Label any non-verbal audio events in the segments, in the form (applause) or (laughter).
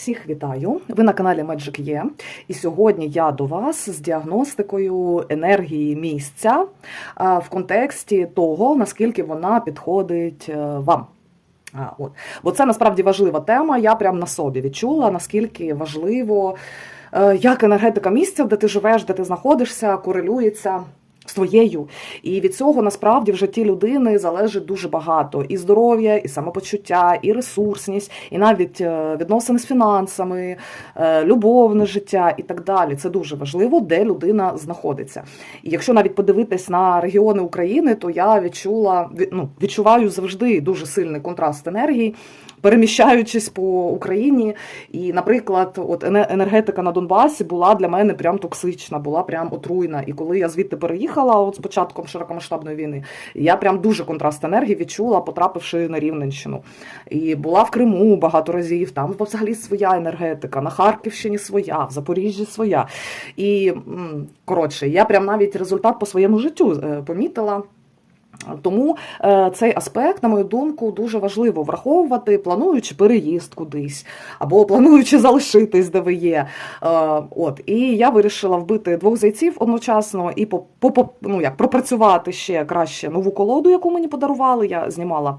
Всіх вітаю! Ви на каналі Magic Є. І сьогодні я до вас з діагностикою енергії місця в контексті того, наскільки вона підходить е, вам. От. Бо це насправді важлива тема. Я прям на собі відчула, наскільки важливо, е, як енергетика місця, де ти живеш, де ти знаходишся, корелюється. З твоєю, і від цього насправді в житті людини залежить дуже багато: і здоров'я, і самопочуття, і ресурсність, і навіть е, відносини з фінансами, е, любовне життя і так далі. Це дуже важливо, де людина знаходиться. І якщо навіть подивитись на регіони України, то я відчула ну, відчуваю завжди дуже сильний контраст енергії, переміщаючись по Україні. І, наприклад, от енергетика на Донбасі була для мене прям токсична, була прям отруйна. І коли я звідти переїхала, от з початком широкомасштабної війни, я прям дуже контраст енергії відчула, потрапивши на Рівненщину. І була в Криму багато разів. Там взагалі своя енергетика, на Харківщині своя, в Запоріжжі своя. І коротше, я прям навіть результат по своєму життю е, помітила. Тому е, цей аспект, на мою думку, дуже важливо враховувати, плануючи переїзд кудись, або плануючи залишитись, де ви є. Е, от і я вирішила вбити двох зайців одночасно і по, по, ну, як, пропрацювати ще краще нову колоду, яку мені подарували. Я знімала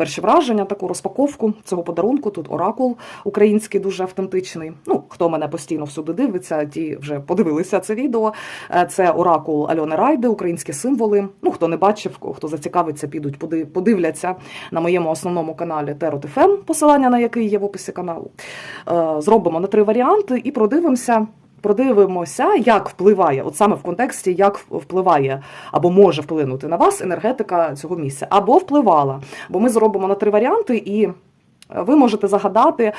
перші враження, таку розпаковку цього подарунку. Тут оракул український, дуже автентичний. Ну, хто мене постійно всюди дивиться, ті вже подивилися це відео. Е, Це оракул Альони Райди, українські символи. Ну, хто не бачив, хто зацікавиться, підуть, подивляться на моєму основному каналі Терот посилання на який є в описі каналу. Е, Зробимо на три варіанти і продивимося. Продивимося, як впливає, от саме в контексті, як впливає або може вплинути на вас енергетика цього місця, або впливала. Бо ми зробимо на три варіанти, і ви можете загадати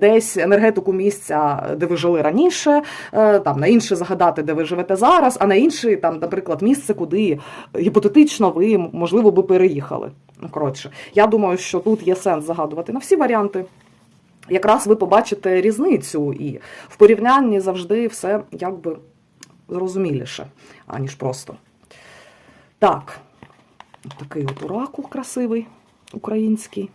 десь енергетику місця, де ви жили раніше, е, там на інше загадати, де ви живете зараз, а на інше, там, наприклад, місце, куди гіпотетично ви можливо би переїхали. Ну, коротше, я думаю, що тут є сенс загадувати на всі варіанти. Якраз ви побачите різницю, і в порівнянні завжди все якби зрозуміліше, аніж просто. Так, такий от оракул красивий, український.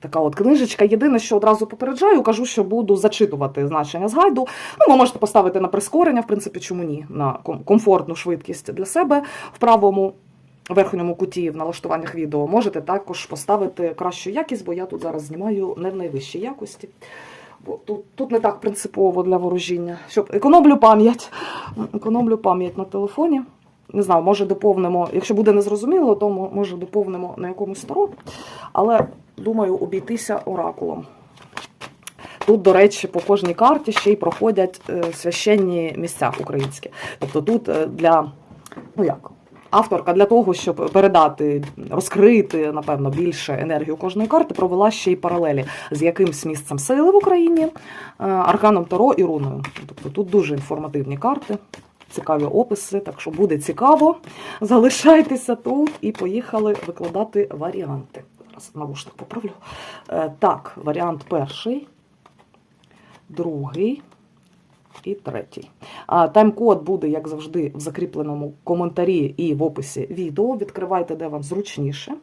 Така от книжечка. Єдине, що одразу попереджаю, кажу, що буду зачитувати значення з гайду. Ну, ви можете поставити на прискорення, в принципі, чому ні, на комфортну швидкість для себе в правому верхньому куті в налаштуваннях відео. Можете також поставити кращу якість, бо я тут зараз знімаю не в найвищій якості. Бо тут, тут не так принципово для ворожіння. Щоб економлю пам'ять. Економлю пам'ять на телефоні. Не знаю, може доповнимо. Якщо буде незрозуміло, то може доповнимо на якомусь таро. Але думаю, обійтися оракулом. Тут, до речі, по кожній карті ще й проходять е, священні місця українські. Тобто тут е, для, ну як, авторка для того, щоб передати, розкрити, напевно, більше енергію кожної карти, провела ще й паралелі з якимсь місцем сили в Україні, е, арканом Таро і руною. Тобто тут дуже інформативні карти. Цікаві описи, так що буде цікаво. Залишайтеся тут і поїхали викладати варіанти. Зараз навушник поправлю. Е, Так, варіант перший, другий і третій. Тайм-код буде, як завжди, в закріпленому коментарі і в описі відео. Відкривайте, де вам зручніше.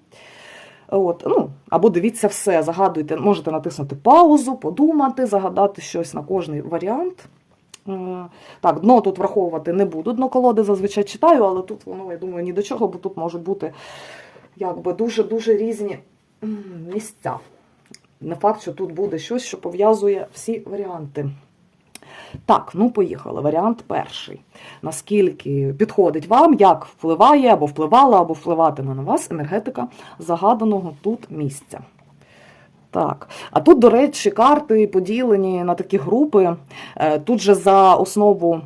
От, ну, або дивіться все, загадуйте, можете натиснути паузу, подумати, загадати щось на кожний варіант. Е, Так, дно тут враховувати не буду. Дно колоди зазвичай читаю, але тут воно, я думаю, ні до чого, бо тут можуть бути дуже-дуже різні місця. Не факт, що тут буде щось, що пов'язує всі варіанти. Так, ну поїхали. Варіант перший. Наскільки підходить вам, як впливає або впливала, або впливатиме на вас енергетика загаданого тут місця. Так, а тут, до речі, карти поділені на такі групи. Е, Тут же за основу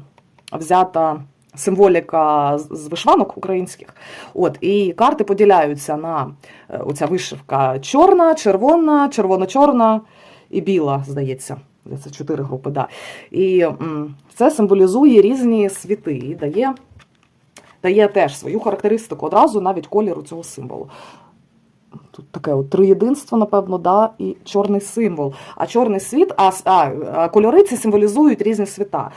взята символіка з- вишиванок українських. От, і карти поділяються на е, оця вишивка чорна, червона, червоно-чорна і біла, здається. Це чотири групи, да. І це символізує різні світи і дає, дає теж свою характеристику одразу навіть кольору цього символу. Тут таке от триєдинство, напевно, да, і чорний символ. А чорний світ, а, а, кольори ці символізують різні світа: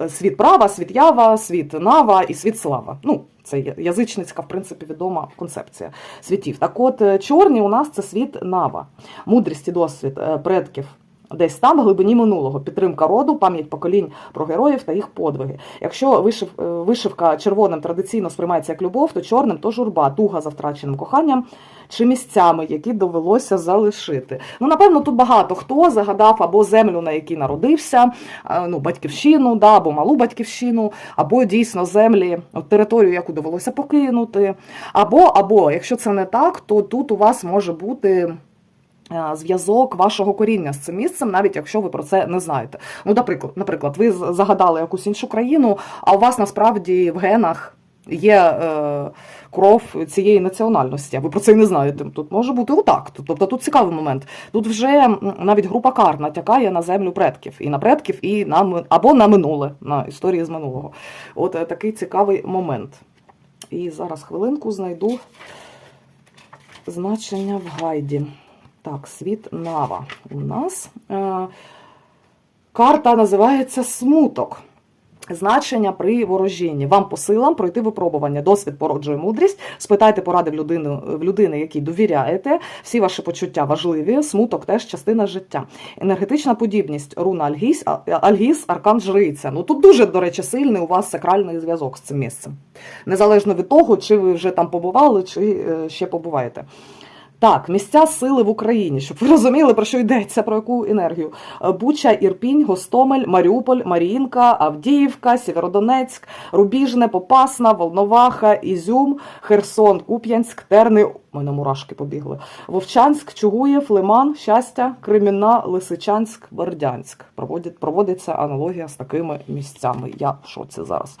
е, світ права, світ ява, світ нава і світ слава. Ну, це язичницька, в принципі, відома концепція світів. Так от, е, чорні у нас це світ нава, мудрість і досвід е, предків Десь там, в глибині минулого, підтримка роду, пам'ять поколінь про героїв та їх подвиги. Якщо вишив, е, вишивка червоним традиційно сприймається як любов, то чорним то журба, туга за втраченим коханням чи місцями, які довелося залишити. Ну, напевно, тут багато хто загадав або землю, на якій народився, е, ну, батьківщину, да, або малу батьківщину, або дійсно землі, от територію, яку довелося покинути. Або, або, якщо це не так, то тут у вас може бути. Е, Зв'язок вашого коріння з цим місцем, навіть якщо ви про це не знаєте. Ну, наприклад, наприклад, ви загадали якусь іншу країну, а у вас насправді в генах є е, кров цієї національності. Ви про це і не знаєте. Тут може бути отак. Тобто тут цікавий момент. Тут вже навіть група кар натякає на землю предків, і на предків, і на або на минуле, на історії з минулого. От е, такий цікавий момент. І зараз хвилинку знайду значення в гайді. Так, світ Нава у нас. Е, карта називається Смуток. Значення при ворожінні. Вам по силам пройти випробування. Досвід породжує мудрість. Спитайте поради в людини, в людини, якій довіряєте. Всі ваші почуття важливі. Смуток теж частина життя. Енергетична подібність. Руна Альгіс, Альгіс, аркан жриця. Ну тут дуже, до речі, сильний у вас сакральний зв'язок з цим місцем. Незалежно від того, чи ви вже там побували, чи е, ще побуваєте. Так, місця сили в Україні, щоб ви розуміли, про що йдеться, про яку енергію. Е, Буча, Ірпінь, Гостомель, Маріуполь, Маріїнка, Авдіївка, Сєвєродонецьк, Рубіжне, Попасна, Волноваха, Ізюм, Херсон, Куп'янськ, Терни. У мене мурашки побігли. Вовчанськ, Чугуєв, Лиман, Щастя, Кремінна, Лисичанськ, Бердянськ. Проводять, проводиться аналогія з такими місцями. Я в шоці зараз.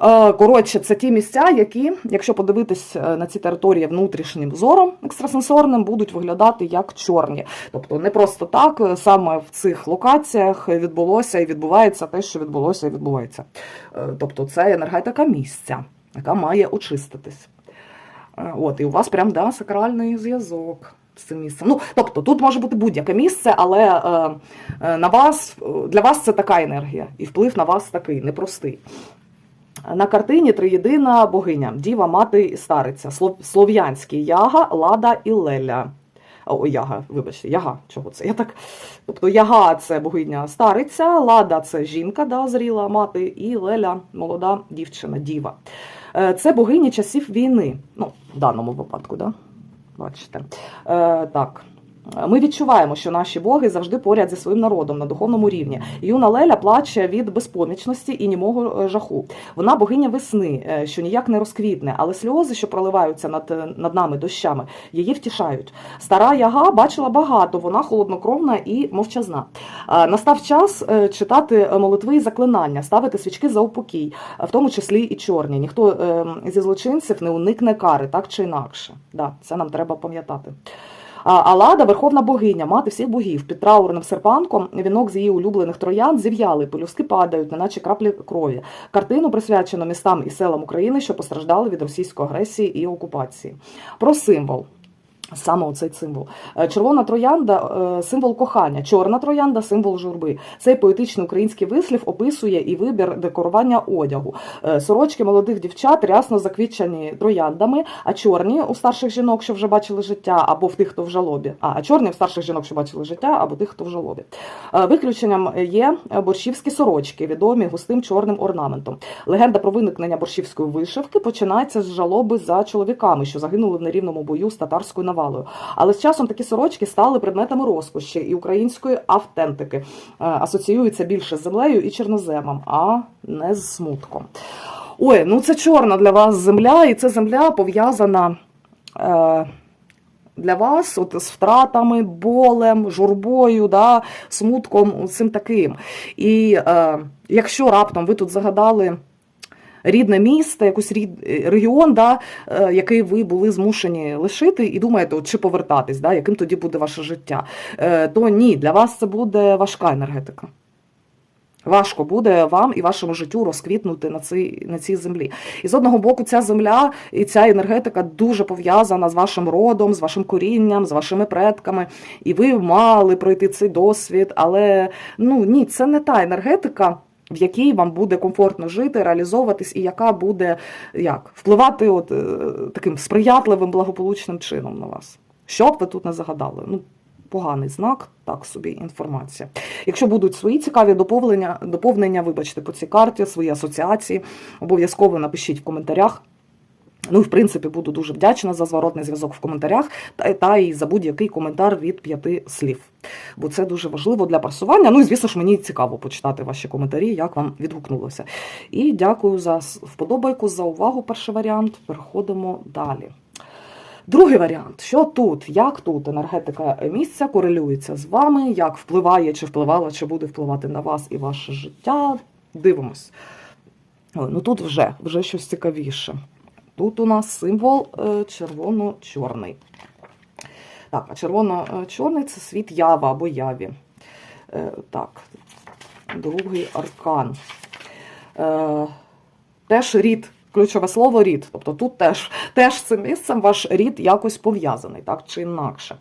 Е, Коротше, це ті місця, які, якщо подивитись е, на ці території внутрішнім зором екстрасенсорним, будуть виглядати як чорні. Тобто не просто так е, саме в цих локаціях відбулося і відбувається те, що відбулося і відбувається. Тобто це енергетика місця, яка має очиститись. От, і у вас прям да, сакральний зв'язок. З цим місцем. Ну, тобто, тут може бути будь-яке місце, але е, на вас, для вас це така енергія, і вплив на вас такий, непростий. На картині триєдина богиня, діва, мати і стариця, Слов- слов'янський яга, лада і леля. О, яга, вибачте, яга, чого це? Я так. Тобто яга це богиня стариця, лада це жінка, да, зріла мати, і леля молода дівчина, діва. Е, Це богині часів війни. Ну, в даному випадку, да? Бачите. Е, так. Ми відчуваємо, що наші боги завжди поряд зі своїм народом на духовному рівні. Юна Леля плаче від безпомічності і німого е, жаху. Вона богиня весни, е, що ніяк не розквітне, але сльози, що проливаються над, е, над нами дощами, її втішають. Стара яга бачила багато, вона холоднокровна і мовчазна. Настав час читати молитви і заклинання, ставити свічки за упокій, в тому числі і чорні. Ніхто е, зі злочинців не уникне кари, так чи інакше. Да, це нам треба пам'ятати. Алада, верховна богиня, мати всіх богів, під траурним серпанком вінок з її улюблених троян зів'яли, пелюстки падають, неначе краплі крові. Картину присвячено містам і селам України, що постраждали від російської агресії і окупації. Про символ. Саме оцей символ. Е, Червона троянда е, символ кохання, чорна троянда символ журби. Цей поетичний український вислів описує і вибір декорування одягу. Е, Сорочки молодих дівчат рясно заквітчені трояндами, а чорні у старших жінок, що вже бачили життя, або в тих, хто в жалобі. А, а чорні в старших жінок, що бачили життя, або тих, хто в жалобі. Виключенням є борщівські сорочки, відомі густим чорним орнаментом. Легенда про виникнення борщівської вишивки починається з жалоби за чоловіками, що загинули в нерівному бою з татарською навалою. Але з часом такі сорочки стали предметами розкоші і української автентики. Е, Асоціюються більше з землею і чорноземом, а не з смутком. Ой, ну це чорна для вас земля, і ця земля пов'язана. Е, для вас от, з втратами, болем, журбою, да, смутком, цим таким. І е, якщо раптом ви тут загадали рідне місто, якийсь рід, регіон, да, е, який ви були змушені лишити, і думаєте, от, чи повертатись, да, яким тоді буде ваше життя, е, то ні, для вас це буде важка енергетика. Важко буде вам і вашому життю розквітнути на цій, на цій землі. І з одного боку, ця земля і ця енергетика дуже пов'язана з вашим родом, з вашим корінням, з вашими предками. І ви мали пройти цей досвід, але ну ні, це не та енергетика. В якій вам буде комфортно жити, реалізовуватись, і яка буде як впливати от е, таким сприятливим благополучним чином на вас. Що б ви тут не загадали? Ну поганий знак, так собі інформація. Якщо будуть свої цікаві доповнення, доповнення, вибачте, по цій карті, свої асоціації, обов'язково напишіть в коментарях. Ну, і, в принципі, буду дуже вдячна за зворотний зв'язок в коментарях та, та і за будь-який коментар від п'яти слів. Бо це дуже важливо для просування. Ну і звісно ж, мені цікаво почитати ваші коментарі, як вам відгукнулося. І дякую за вподобайку, за увагу. Перший варіант. Переходимо далі. Другий варіант: що тут? Як тут енергетика місця корелюється з вами, як впливає, чи впливала, чи буде впливати на вас і ваше життя? Дивимось. Ну тут вже, вже щось цікавіше. Тут у нас символ е, червоно-чорний. Так, а червоно-чорний це світ ява або яві. Е, так, другий аркан. Е, теж рід, ключове слово рід. Тобто тут теж, теж цим місцем ваш рід якось пов'язаний, так чи інакше.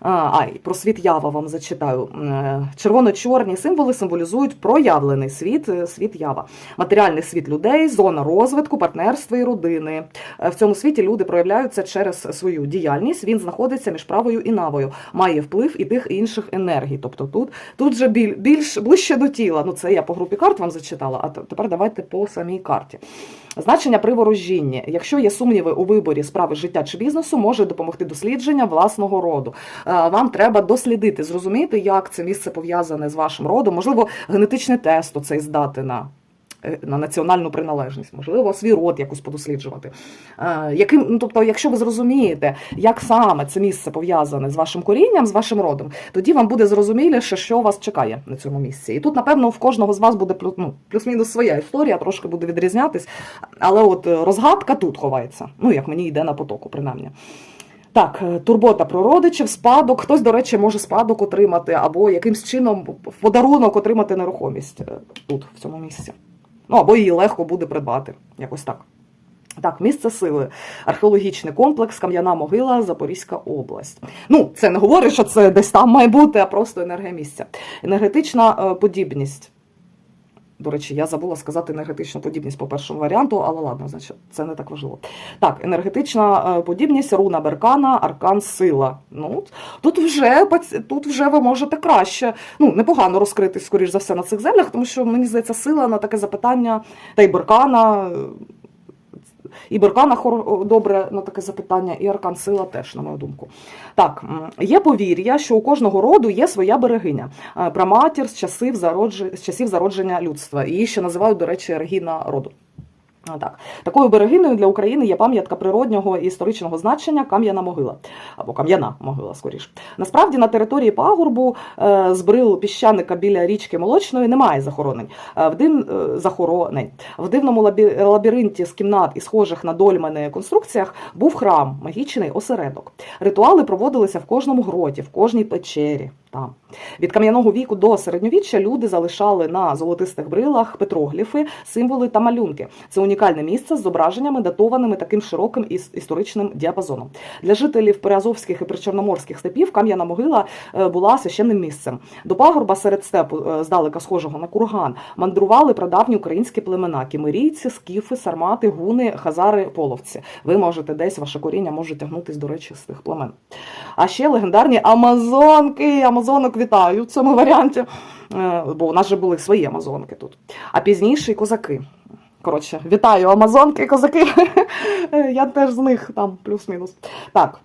Ай, про світ ява вам зачитаю. Е, Червоно-чорні символи символізують проявлений світ, е, світ ява, матеріальний світ людей, зона розвитку, партнерства і родини. Е, В цьому світі люди проявляються через свою діяльність. Він знаходиться між правою і навою, має вплив і тих інших енергій. Тобто тут, тут же біль, більш ближче до тіла. Ну це я по групі карт вам зачитала. А тепер давайте по самій карті. Значення при ворожінні. Якщо є сумніви у виборі справи життя чи бізнесу, може допомогти дослідження власного роду. Е, Вам треба дослідити, зрозуміти, як це місце пов'язане з вашим родом. Можливо, генетичний тест оцей здати на. е, На національну приналежність, можливо, свій род якось подосліджувати. Е, яким, ну, тобто, якщо ви зрозумієте, як саме це місце пов'язане з вашим корінням, з вашим родом, тоді вам буде зрозуміліше, що вас чекає на цьому місці. І тут, напевно, в кожного з вас буде ну, плюс-мінус своя історія, трошки буде відрізнятись, але от розгадка тут ховається. Ну, як мені йде на потоку, принаймні. Так, е, турбота про родичів, спадок. Хтось, до речі, може спадок отримати, або якимсь чином подарунок отримати нерухомість е, тут, в цьому місці. Ну, або її легко буде придбати. Якось так. Так, місце сили, археологічний комплекс, кам'яна могила, Запорізька область. Ну, це не говорить, що це десь там має бути, а просто енергія місця. Енергетична е, подібність. До речі, я забула сказати енергетичну подібність по першому варіанту, але ладно, значить, це не так важливо. Так, енергетична е, подібність, руна беркана, аркан сила. Ну, тут вже тут вже ви можете краще, ну, непогано розкрити, скоріш за все, на цих землях, тому що мені здається, сила на таке запитання, та й беркана. І Беркана добре на таке запитання, і Аркан Сила теж, на мою думку. Так, є повір'я, що у кожного роду є своя берегиня. Е, Праматір з часів зародження людства. Її ще називають, до речі, Регіна роду. Так, такою берегиною для України є пам'ятка природнього і історичного значення Кам'яна могила або Кам'яна могила, скоріш. Насправді на території пагорбу е, з брил піщаника біля річки Молочної немає захоронень. Е, в див... е, захоронень. В дивному лабі... лабіринті з кімнат і схожих на дольмени конструкціях був храм, магічний осередок. Ритуали проводилися в кожному гроті, в кожній печері. Там. Від кам'яного віку до середньовіччя люди залишали на золотистих брилах петрогліфи, символи та малюнки. Це унікальне місце з зображеннями, датованими таким широким іс- історичним діапазоном. Для жителів приазовських і причорноморських степів кам'яна могила е, була священним місцем. До пагорба серед степу, е, здалека схожого на курган, мандрували прадавні українські племена: кімерійці, скіфи, сармати, гуни, хазари, половці. Ви можете десь ваше коріння може тягнутись, до речі, з тих племен. А ще легендарні амазонки. Амазонок вітаю в цьому варіанті. Е, Бо у нас же були свої амазонки тут. А пізніше і козаки. Коротше, вітаю амазонки і козаки. (laughs) Е, Я теж з них там плюс-мінус. Так.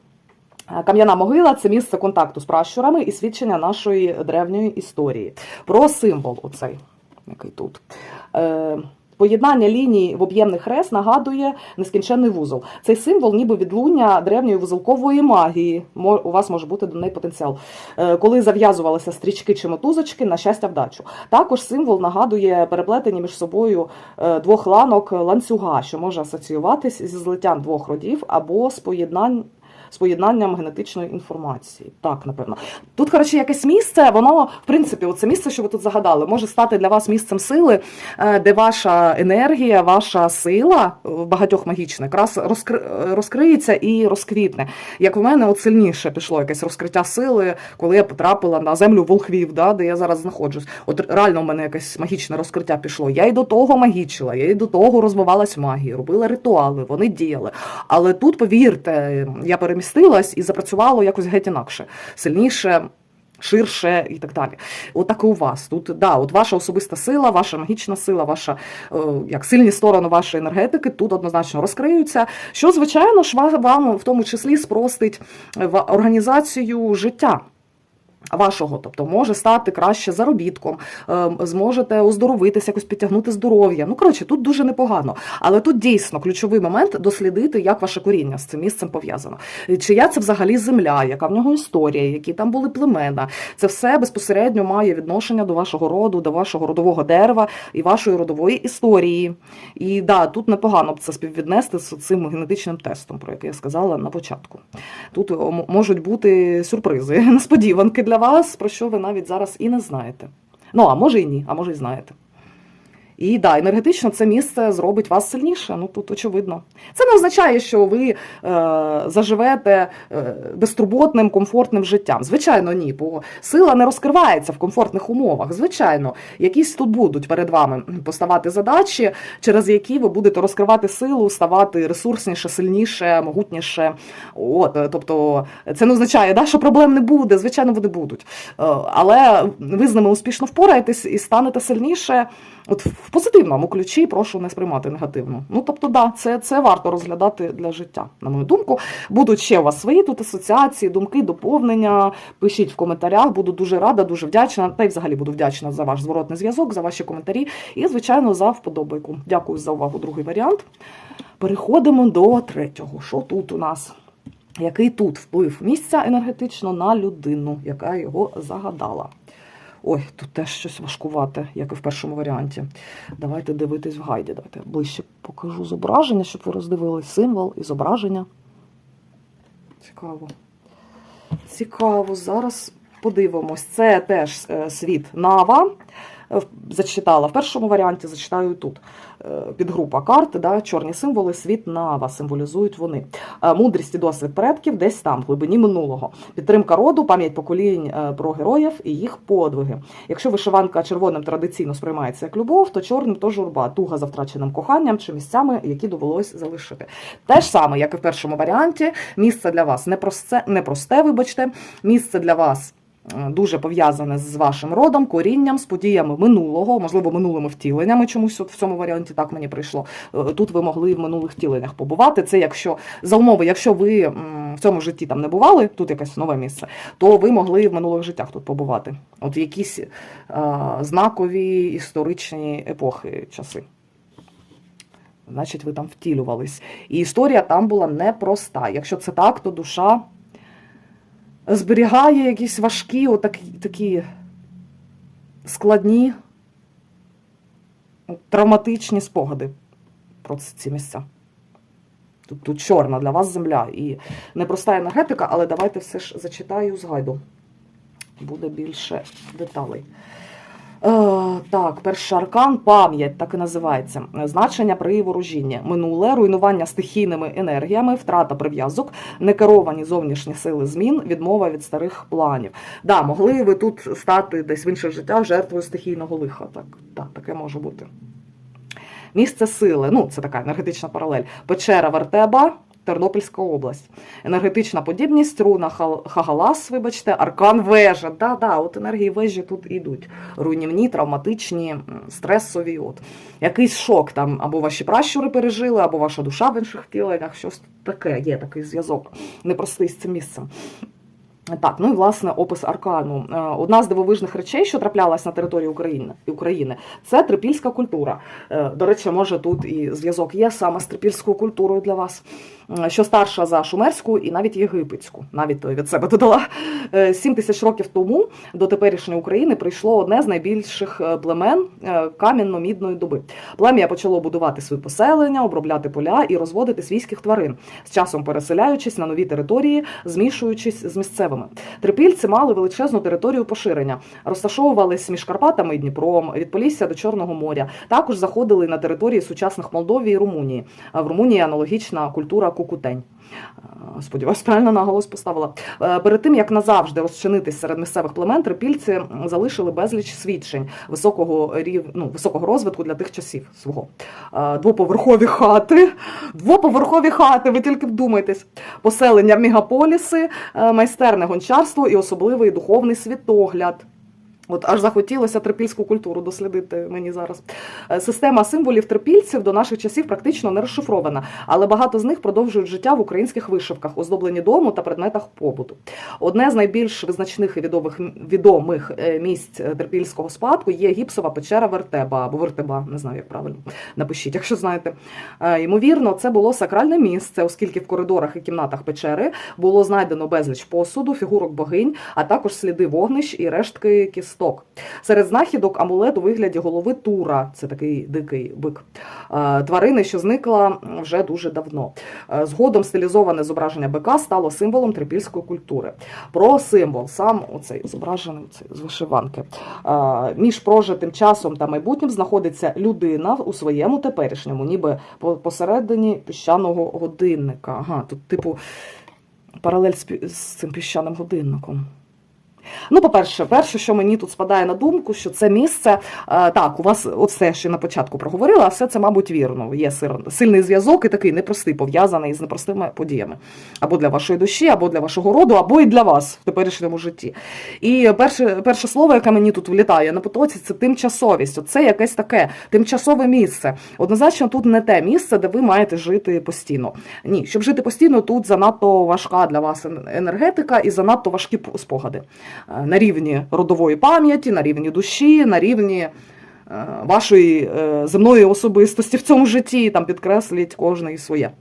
Е, Кам'яна могила це місце контакту з пращурами і свідчення нашої древньої історії. Про символ оцей, який тут. Поєднання ліній в об'ємний хрест нагадує нескінченний вузол. Цей символ, ніби відлуння древньої вузолкової магії. У вас може бути до неї потенціал. Е, Коли зав'язувалися стрічки чи мотузочки на щастя вдачу. Також символ нагадує переплетені між собою е, двох ланок ланцюга, що може асоціюватись зі злиттям двох родів або з поєднань. З поєднанням генетичної інформації. Так, напевно. Тут, коротше, якесь місце, воно, в принципі, оце місце, що ви тут загадали, може стати для вас місцем сили, е, де ваша енергія, ваша сила е, багатьох магічних якраз розкри- е, розкриється і розквітне. Як в мене, от сильніше пішло якесь розкриття сили, коли я потрапила на землю волхвів, да, де я зараз знаходжусь. От реально в мене якесь магічне розкриття пішло. Я і до того магічила, я і до того розвивалась магія, робила ритуали, вони діяли. Але тут, повірте, я перемістилася перемістилось і запрацювало якось геть інакше, сильніше. Ширше і так далі. От і у вас. Тут да, от ваша особиста сила, ваша магічна сила, ваша е, як сильні сторони вашої енергетики тут однозначно розкриються. Що, звичайно ж, ва- вам в тому числі спростить е, організацію життя. Вашого, тобто може стати краще заробітком, е, зможете оздоровитися, якось підтягнути здоров'я. Ну коротше, тут дуже непогано. Але тут дійсно ключовий момент дослідити, як ваше коріння з цим місцем пов'язано. Чия це взагалі земля, яка в нього історія, які там були племена. Це все безпосередньо має відношення до вашого роду, до вашого родового дерева і вашої родової історії. І да, тут непогано б це співвіднести з цим генетичним тестом, про який я сказала на початку. Тут можуть бути сюрпризи, (laughs) несподіванки для про що ви навіть зараз і не знаєте. Ну, а може і ні, а може і знаєте. І да, енергетично це місце зробить вас сильніше. Ну тут очевидно. Це не означає, що ви е, заживете е, безтурботним, комфортним життям. Звичайно, ні, бо сила не розкривається в комфортних умовах. Звичайно, якісь тут будуть перед вами поставати задачі, через які ви будете розкривати силу, ставати ресурсніше, сильніше, могутніше. От, е, тобто, це не означає, да, що проблем не буде. Звичайно, вони будуть. Е, але ви з ними успішно впораєтесь і станете сильніше. От позитивному ключі прошу не сприймати негативно. Ну тобто, да, це, це варто розглядати для життя, на мою думку. Будуть ще у вас свої тут асоціації, думки, доповнення. Пишіть в коментарях, буду дуже рада, дуже вдячна. Та й взагалі буду вдячна за ваш зворотний зв'язок, за ваші коментарі і, звичайно, за вподобайку. Дякую за увагу. Другий варіант. Переходимо до третього. Що тут у нас? Який тут вплив місця енергетично на людину, яка його загадала? Ой, тут теж щось важкувате, як і в першому варіанті. Давайте дивитись в гайді. Давайте я ближче покажу зображення, щоб ви роздивились символ і зображення. Цікаво. Цікаво. Зараз подивимось. Це теж е, світ Нава. Е, Зачитала в першому варіанті, зачитаю тут. Е, Підгрупа карт, да, чорні символи, світ Нава символізують вони. Е, Мудрість і досвід предків десь там, в глибині минулого. Підтримка роду, пам'ять поколінь е, про героїв і їх подвиги. Якщо вишиванка червоним традиційно сприймається як любов, то чорним то журба, туга за втраченим коханням чи місцями, які довелось залишити. Те ж саме, як і в першому варіанті, місце для вас непросте, непросте, вибачте, місце для вас. Е, Дуже пов'язане з вашим родом, корінням, з подіями минулого, можливо, минулими втіленнями. Чомусь от в цьому варіанті так мені прийшло. Е, Тут ви могли в минулих втіленнях побувати. Це якщо за умови, якщо ви в цьому житті там не бували, тут якесь нове місце, то ви могли в минулих життях тут побувати. От якісь е, знакові історичні епохи, часи. Значить, ви там втілювались. І історія там була непроста. Якщо це так, то душа зберігає якісь важкі, отакі такі складні, травматичні спогади про ці місця. Тут, тут чорна для вас земля і непроста енергетика, але давайте все ж зачитаю з гайду. Буде більше деталей. Е, так, перший аркан пам'ять, так і називається. Значення при ворожінні. Минуле, руйнування стихійними енергіями, втрата прив'язок, некеровані зовнішні сили змін, відмова від старих планів. Да, могли ви тут стати десь в інших життях жертвою стихійного лиха. Так, так, таке може бути. Місце сили, ну це така енергетична паралель. Печера Вертеба, Тернопільська область. Енергетична подібність, руна Хагалас, вибачте, аркан вежа. Да, да, от енергії вежі тут ідуть. Руйнівні, травматичні, стресові. От. Якийсь шок там або ваші пращури пережили, або ваша душа в інших втіленнях. Щось таке, є такий зв'язок. Непростий з цим місцем. Так, ну і власне опис аркану. Е, Одна з дивовижних речей, що траплялась на території України, України це трипільська культура. Е, До речі, може тут і зв'язок є саме з трипільською культурою для вас, що старша за шумерську і навіть єгипетську. Навіть від себе додала. Е, Сім тисяч років тому до теперішньої України прийшло одне з найбільших е, племен е, кам'яно-мідної доби. Плем'я почало будувати свої поселення, обробляти поля і розводити свійських тварин, з часом переселяючись на нові території, змішуючись з місцевими. Трипільці мали величезну територію поширення, розташовувались між Карпатами і Дніпром, від Полісся до Чорного моря. Також заходили на території сучасних Молдовії і Румунії. В Румунії аналогічна культура кукутень. Е, Сподіваюсь, правильно наголос поставила. Е, Перед тим як назавжди розчинитись серед місцевих племен, трипільці залишили безліч свідчень високого рів... ну, високого розвитку для тих часів свого. Е, Двоповерхові хати, двоповерхові хати, ви тільки вдумайтесь. Поселення мегаполіси, майстерне гончарство і особливий духовний світогляд. От аж захотілося трипільську культуру дослідити мені зараз. Е, Система символів трипільців до наших часів практично не розшифрована, але багато з них продовжують життя в українських вишивках, оздоблені дому та предметах побуту. Одне з найбільш визначних і відомих, відомих е, місць е, трипільського спадку є гіпсова печера Вертеба або Вертеба, не знаю, як правильно. Напишіть, якщо знаєте. Ймовірно, це було сакральне місце, оскільки в коридорах і кімнатах печери було знайдено безліч посуду, фігурок богинь, а також сліди вогнищ і рештки кісток. Серед знахідок амулет у вигляді голови Тура, це такий дикий бик, е, тварини, що зникла вже дуже давно. Е, Згодом стилізоване зображення бика стало символом трипільської культури. Про символ сам оцей зображений оцей, з вишиванки. Е, Між прожитим часом та майбутнім знаходиться людина у своєму теперішньому, ніби посередині піщаного годинника. Ага, тут, типу, паралель з цим піщаним годинником. Ну, по-перше, перше, що мені тут спадає на думку, що це місце, е, так, у вас оце ще на початку проговорила, а все це, мабуть, вірно. Є сильний зв'язок і такий непростий, пов'язаний з непростими подіями. Або для вашої душі, або для вашого роду, або і для вас в теперішньому житті. І перше, перше слово, яке мені тут влітає на потоці, це тимчасовість. Оце якесь таке тимчасове місце. Однозначно, тут не те місце, де ви маєте жити постійно. Ні, щоб жити постійно, тут занадто важка для вас енергетика і занадто важкі спогади на рівні родової пам'яті, на рівні душі, на рівні е, вашої е, земної особистості в цьому житті, там підкресліть кожне своє.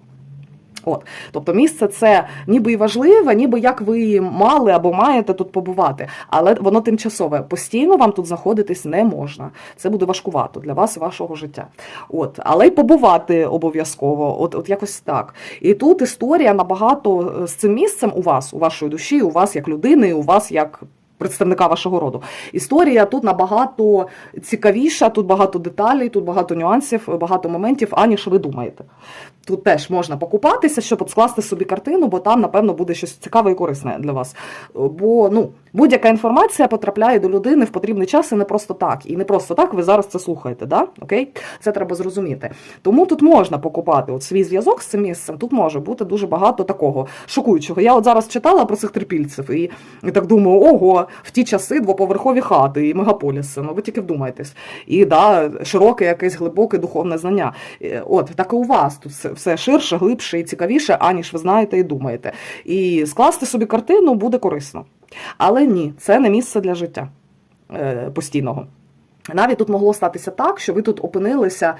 От, тобто місце це ніби і важливе, ніби як ви мали або маєте тут побувати, але воно тимчасове. Постійно вам тут знаходитись не можна. Це буде важкувато для вас і вашого життя. От, але й побувати обов'язково, от, от якось так. І тут історія набагато е, з цим місцем у вас, у вашої душі, у вас як людини, у вас як. Представника вашого роду. Історія тут набагато цікавіша, тут багато деталей, тут багато нюансів, багато моментів, аніж ви думаєте. Тут теж можна покупатися, щоб от скласти собі картину, бо там, напевно, буде щось цікаве і корисне для вас. Бо ну, будь-яка інформація потрапляє до людини в потрібний час і не просто так. І не просто так ви зараз це слухаєте. Да? Окей? Це треба зрозуміти. Тому тут можна покупати от свій зв'язок з цим місцем. Тут може бути дуже багато такого шокуючого. Я от зараз читала про цих трипільців і, і так думаю, ого, в ті часи двоповерхові хати і мегаполіси. Ну ви тільки вдумайтесь. І да, широке якесь глибоке духовне знання. Е, От так і у вас тут все, ширше, глибше і цікавіше, аніж ви знаєте і думаєте. І скласти собі картину буде корисно. Але ні, це не місце для життя е, постійного. Навіть тут могло статися так, що ви тут опинилися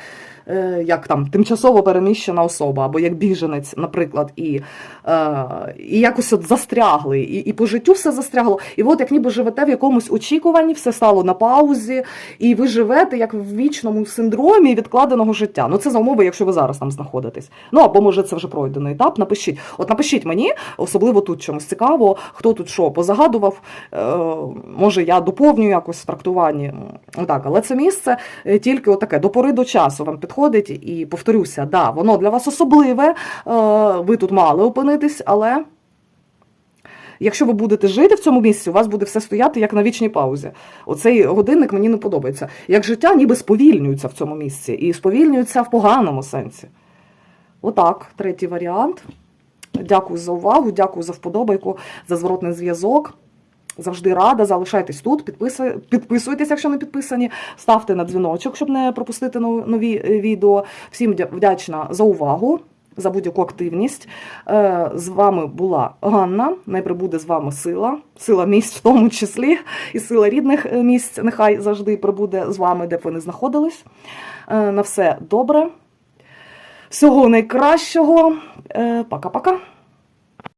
як там тимчасово переміщена особа, або як біженець, наприклад, і, е, і якось от застрягли, і, і по життю все застрягло. І от як ніби живете в якомусь очікуванні, все стало на паузі, і ви живете як в вічному синдромі відкладеного життя. Ну це за умови, якщо ви зараз там знаходитесь. Ну або може це вже пройдений етап. Напишіть. От напишіть мені, особливо тут чомусь цікаво, хто тут що позагадував. Е, може, я доповню якось в трактуванні. Так, але це місце е, тільки отаке до пори до часу вам підходить і повторюся, да, воно для вас особливе. е, Ви тут мали опинитись, але. Якщо ви будете жити в цьому місці, у вас буде все стояти як на вічній паузі. Оцей годинник мені не подобається. Як життя ніби сповільнюється в цьому місці, і сповільнюється в поганому сенсі. Отак, третій варіант. Дякую за увагу, дякую за вподобайку, за зворотний зв'язок. Завжди рада, залишайтесь тут, підписуй- підписуйтесь, якщо не підписані, ставте на дзвіночок, щоб не пропустити нові е, відео. Всім вдячна за увагу, за будь-яку активність. Е, З вами була Ганна. Най прибуде з вами сила, сила місць в тому числі, і сила рідних е, місць. Нехай завжди прибуде з вами, де б ви не знаходились. На все добре. Всього найкращого. Пока-пока.